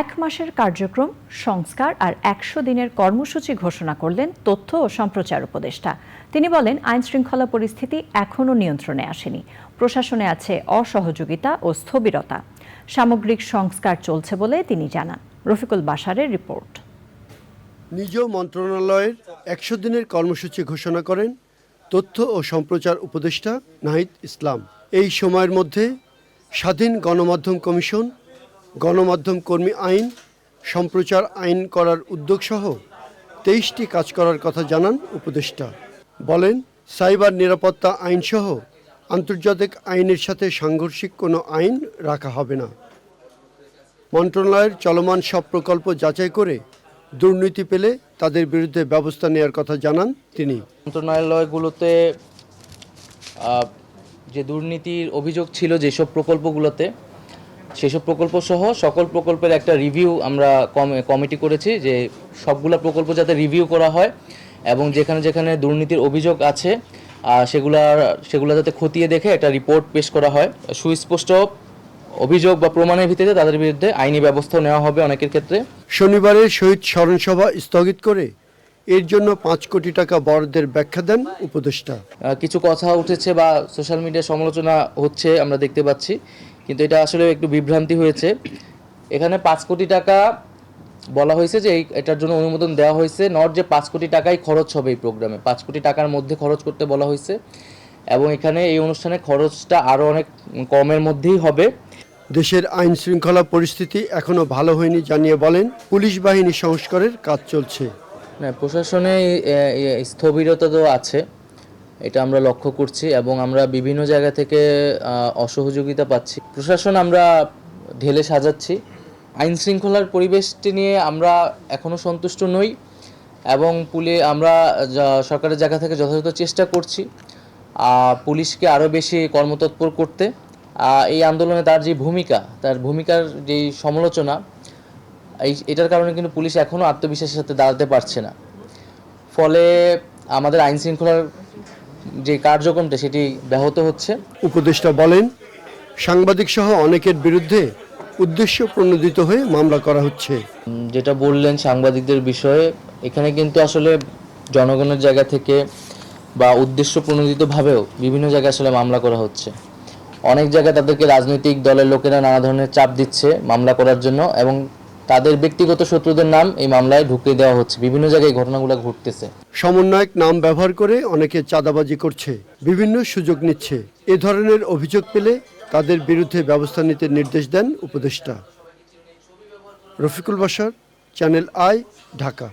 এক মাসের কার্যক্রম, সংস্কার আর একশো দিনের কর্মসূচি ঘোষণা করলেন তথ্য ও সম্প্রচার উপদেষ্টা। তিনি বলেন আইন শৃঙ্খলা পরিস্থিতি এখনও নিয়ন্ত্রণে আসেনি। প্রশাসনে আছে অসহযোগিতা ও স্থবিরতা। সামগ্রিক সংস্কার চলছে বলে তিনি জানান। রফিকুল বাসারের রিপোর্ট। নিজ মন্ত্রণালয়ের একশো দিনের কর্মসূচি ঘোষণা করেন তথ্য ও সম্প্রচার উপদেষ্টা নাহিদ ইসলাম। এই সময়ের মধ্যে স্বাধীন গণমাধ্যম কমিশন গণমাধ্যম কর্মী আইন, সম্প্রচার আইন করার উদ্যোগসহ তেইশটি কাজ করার কথা জানান উপদেষ্টা। বলেন, সাইবার নিরাপত্তা আইনসহ আন্তর্জাতিক আইনের সাথে সাংঘর্ষিক কোনো আইন রাখা হবে না। মন্ত্রণালয়ের চলমান সব প্রকল্প যাচাই করে দুর্নীতি পেলে তাদের বিরুদ্ধে ব্যবস্থা নেওয়ার কথা জানান তিনি। মন্ত্রণালয়গুলোতে যে দুর্নীতির অভিযোগ ছিল যেসব প্রকল্পগুলোতে সেসব প্রকল্প সহ সকল প্রকল্পের একটা রিভিউ আমরা কম- কমিটি করেছি যে সবগুলা প্রকল্প যাতে রিভিউ করা হয় এবং যেখানে যেখানে দুর্নীতির অভিযোগ আছে সেগুলার সেগুলো যাতে খতিয়ে দেখে একটা রিপোর্ট পেশ করা হয়। সুস্পষ্ট অভিযোগ বা প্রমাণের ভিত্তিতে তাদের বিরুদ্ধে আইনি ব্যবস্থা নেওয়া হবে অনেকের ক্ষেত্রে। শনিবারের শহীদ স্মরণসভা স্থগিত করে এর জন্য পাঁচ কোটি টাকা বরাদ্দের ব্যাখ্যা দেন উপদেষ্টা। কিছু কথা উঠেছে বা সোশ্যাল মিডিয়ায় সমালোচনা হচ্ছে আমরা দেখতে পাচ্ছি। কিন্তু এটা আসলে একটু বিভ্রান্তি হয়েছে। এখানে পাঁচ কোটি টাকা বলা হয়েছে যে এই এটার জন্য অনুমোদন দেওয়া হয়েছে নট যে পাঁচ কোটি টাকাই খরচ হবে এই প্রোগ্রামে। পাঁচ কোটি টাকার মধ্যে খরচ করতে বলা হয়েছে এবং এখানে এই অনুষ্ঠানে খরচটা আরও অনেক কমের মধ্যেই হবে। দেশের আইন শৃঙ্খলা পরিস্থিতি এখনও ভালো হয়নি জানিয়ে বলেন পুলিশ বাহিনী সংস্কারের কাজ চলছে। না প্রশাসনে স্থবিরতা তো আছে। এটা আমরা লক্ষ্য করছি এবং আমরা বিভিন্ন জায়গা থেকে অসহযোগিতা পাচ্ছি। প্রশাসন আমরা ঢেলে সাজাচ্ছি। আইন শৃঙ্খলার পরিবেশটি নিয়ে আমরা এখনও সন্তুষ্ট নই এবং পুলে আমরা সরকারের জায়গা থেকে যথাযথ চেষ্টা করছি পুলিশকে আরও বেশি কর্মতৎপর করতে। এই আন্দোলনে তার যে ভূমিকা, তার ভূমিকার যেই সমালোচনা, এই, এটার কারণে কিন্তু পুলিশ এখনও আত্মবিশ্বাসের সাথে দাঁড়াতে পারছে না। ফলে আমাদের আইন শৃঙ্খলার যে কার্যক্রমটা সেটি ব্যাহত হচ্ছে। উপদেষ্টা বলেন সাংবাদিক সহ অনেকের বিরুদ্ধে উদ্দেশ্য প্রণোদিত হয়ে মামলা করা হচ্ছে। যেটা বললেন সাংবাদিকদের বিষয়ে এখানে কিন্তু আসলে জনগণের জায়গা থেকে বা উদ্দেশ্য প্রণোদিতভাবেও বিভিন্ন জায়গায় আসলে মামলা করা হচ্ছে। অনেক জায়গায় তাদেরকে রাজনৈতিক দলের লোকেরা নানা ধরনের চাপ দিচ্ছে মামলা করার জন্য এবং তাদের ব্যক্তিগত শত্রুদের নাম এই মামলায় ঢুকিয়ে দেওয়া হচ্ছে। বিভিন্ন জায়গায় ঘটনাগুলো ঘটতেছে। সমন্বয়ক নাম ব্যবহার করে অনেকে চাঁদাবাজি করছে, বিভিন্ন সুযোগ নিচ্ছে। এ ধরনের অভিযোগ পেলে তাদের বিরুদ্ধে ব্যবস্থা নিতে নির্দেশ দেন উপদেষ্টা। রফিকুল বাসার চ্যানেল আই, ঢাকা।